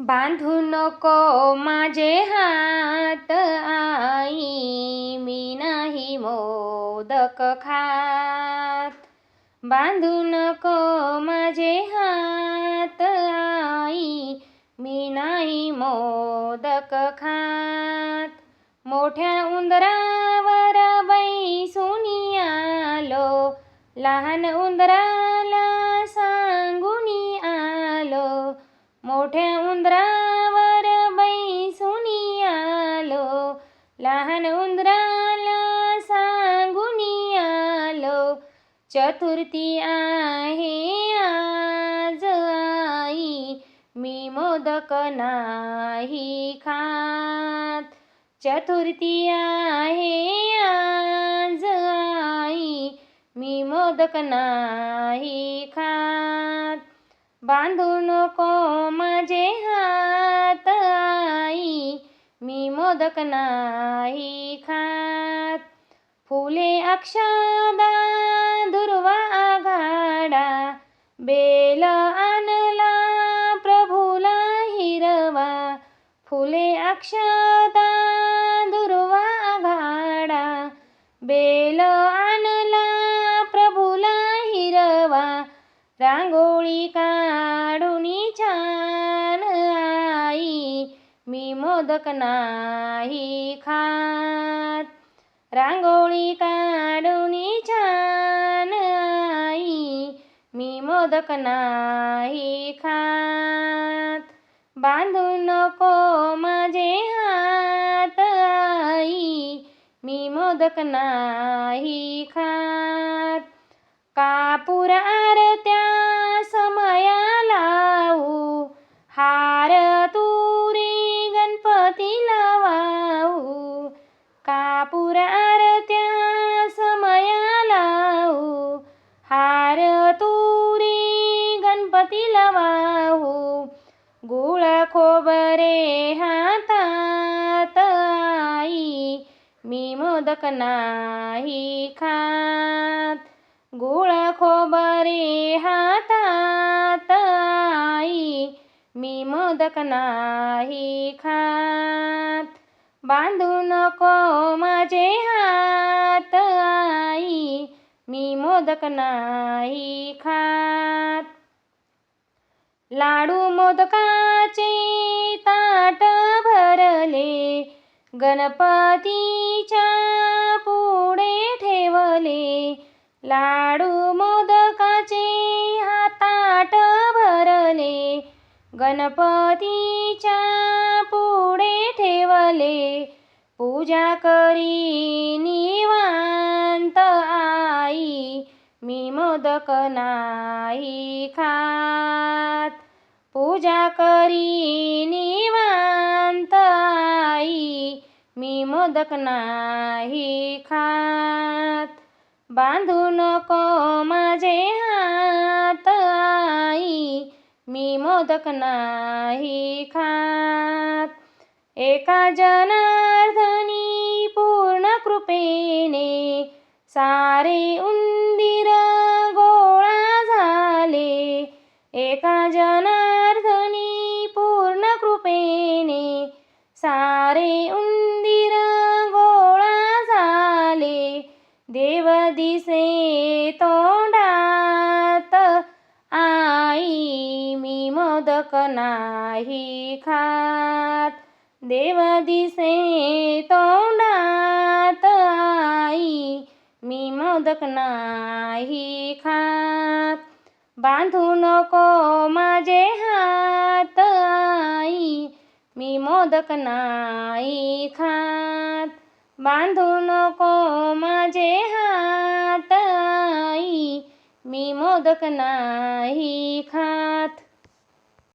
बांधू नको माझे हात आई. मी नाही मोदक खात. बांधू नको माझे हात आई. मी नाही मोदक खात. मोठ्या उंदरावर बैसून आलो. लहान उंदराला मोठ्या उंदरावर बैसूनी आलो. लहान उंदराला सांगून आलो. चतुर्थी आहे आज आई. मी मोदक नाही खात. चतुर्थी आहे आज आई. मी मोदक नाही खात. बांधू नको मोदक नाही खात. फुले अक्षदा दुर्वा आघाडा बेल आणला प्रभूला हिरवा. फुले अक्षदा दुर्वा आघाडा बेल आणला प्रभूला हिरवा. रांगोळी काढूनी छान मी मोदक नाही खात. रांगोळी काढूनी छान आई मी मोदक नाही खात. बांधू नको माझे हात आई मी मोदक नाही खात. कापूर आरत्या वाहू गुळ खोबरे हातात आई मी मोदक नाही खात गुळ खोबरे हातात आई मी मोदक नाही खात बांधू नको माझे हात आई मी मोदक नाही खात लाडू मोदकाचे ताट भरले. गणपतीच्या पुढे ठेवले. लाडू मोदकाचे हा ताट भरले. गणपतीच्या पुढे ठेवले. पूजा करी निवांत आई. मी मोदक नाही खात. पूजा करी निवांताई मी मोदक नाही खात. बांधू नको माझे हात आई मी मोदक नाही खात. एका जनार्दनी पूर्ण कृपेने सारे उंद सारे उंदीर गोळा झाले. देव दिसे तोंडात आई मी मोदक नाही खात. देव दिसे तोंडात आई मी मोदक नाही खात. बांधू नको मा मोदक नाही खात बांधू नको माझे हात आई मी मोदक नाही खात